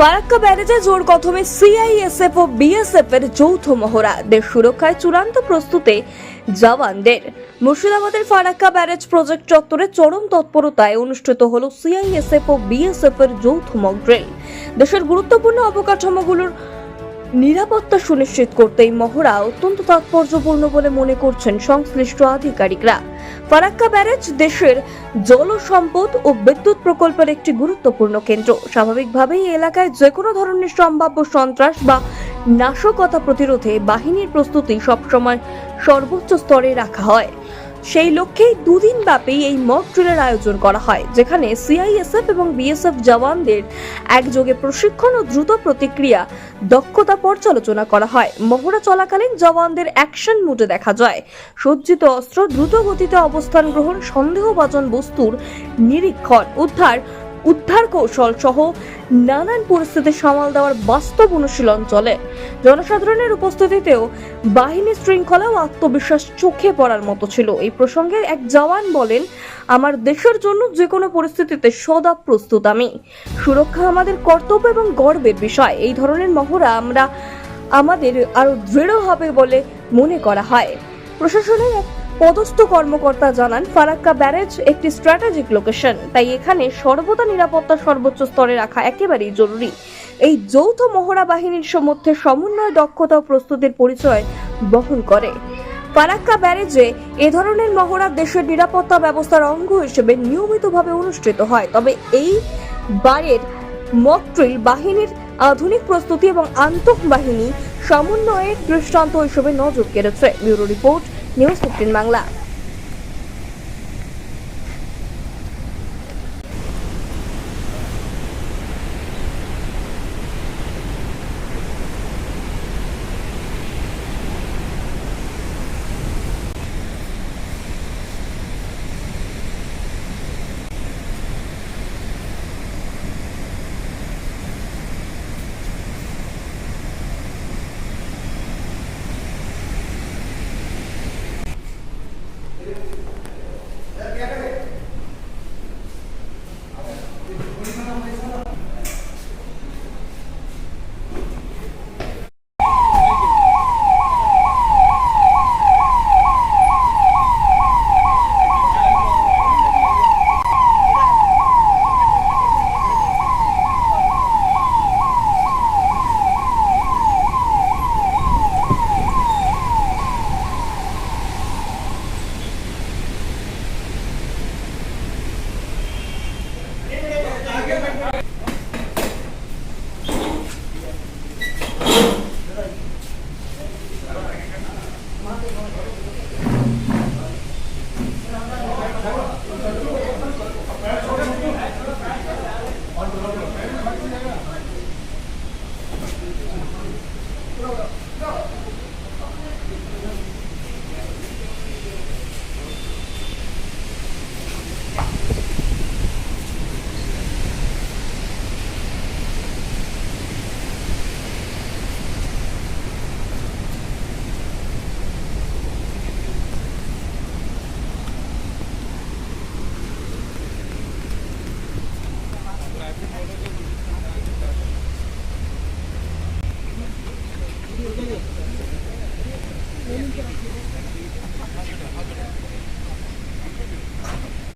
ফারাক্কা ব্যারেজে জোর কথমে সিআইএসএফ ও বিএসএফ এর যৌথ মহড়া। দেশ সুরক্ষায় চূড়ান্ত প্রস্তুতে জওয়ানদের। মুর্শিদাবাদের ফারাক্কা ব্যারেজ প্রজেক্ট চত্বরে চরম তৎপরতায় অনুষ্ঠিত হল সিআইএসএফ ও বিএসএফ এর যৌথ মক ড্রিল। দেশের গুরুত্বপূর্ণ অবকাঠামোগুলোর নিরাপত্তা সুনিশ্চিত করতে এই মহড়া অত্যন্ত তাৎপর্যপূর্ণ বলে মনে করছেন সংশ্লিষ্ট আধিকারিকরা। ফারাক্কা ব্যারেজ দেশের জল সম্পদ ও বিদ্যুৎ প্রকল্পের একটি গুরুত্বপূর্ণ কেন্দ্র। স্বাভাবিকভাবেই এলাকায় যে কোনো ধরনের সম্ভাব্য সন্ত্রাস বা নাশকতা প্রতিরোধে বাহিনীর প্রস্তুতি সবসময় সর্বোচ্চ স্তরে রাখা হয়। সেই লক্ষ্যেই দুদিন ব্যাপী এই মক ড্রিলের আয়োজন করা হয়, যেখানে সিআইএসএফ এবং বিএসএফ জওয়ানদের একযোগে প্রশিক্ষণ ও দ্রুত প্রতিক্রিয়া, দক্ষতা পর্যালোচনা করা হয়। মহড়া চলাকালীন জওয়ানদের অ্যাকশন মুডে দেখা যায়। সজ্জিত অস্ত্র দ্রুত গতিতে অবস্থান গ্রহণ, সন্দেহভাজন বস্তুর নিরীক্ষণ, উদ্ধার উদ্ধার কৌশল সহ নানান পরিস্থিতি সামাল দেওয়ার বাস্তব অনুশীলন চলে। জনসাধারণের উপস্থিতিতেও বাহিনী শৃঙ্খলা ও আত্মবিশ্বাস চোখে পড়ার মতো ছিল। এই প্রসঙ্গে এক জওয়ান বলেন, আমার দেশের জন্য যে কোনো পরিস্থিতিতে সদা প্রস্তুত আমি। সুরক্ষা আমাদের কর্তব্য এবং গর্বের বিষয়। এই ধরনের মহড়া আমরা আমাদের আরও দৃঢ় হবে বলে মনে করা হয়। প্রশাসনের এক পদস্থ কর্মকর্তা জানান, ফারাক্কা ব্যারেজ একটি স্ট্র্যাটেজিক লোকেশন, তাই এখানে সর্বদা নিরাপত্তা সর্বোচ্চ স্তরে রাখা একেবারেই জরুরি। এই যৌথ মহড়া বাহিনীর মধ্যে সমন্বয়, দক্ষতা ও প্রস্তুতির পরিচয় বহন করে। ফারাক্কা ব্যারেজে এ ধরনের মহড়া দেশের নিরাপত্তা ব্যবস্থার অঙ্গ হিসেবে নিয়মিতভাবে অনুষ্ঠিত হয়। তবে এই বারের মকট্রিল বাহিনীর আধুনিক প্রস্তুতি এবং আন্তঃবাহিনী সমন্বয়ের দৃষ্টান্ত হিসেবে নজর কেড়েছে। Bureau report news fifteen Bangla programa.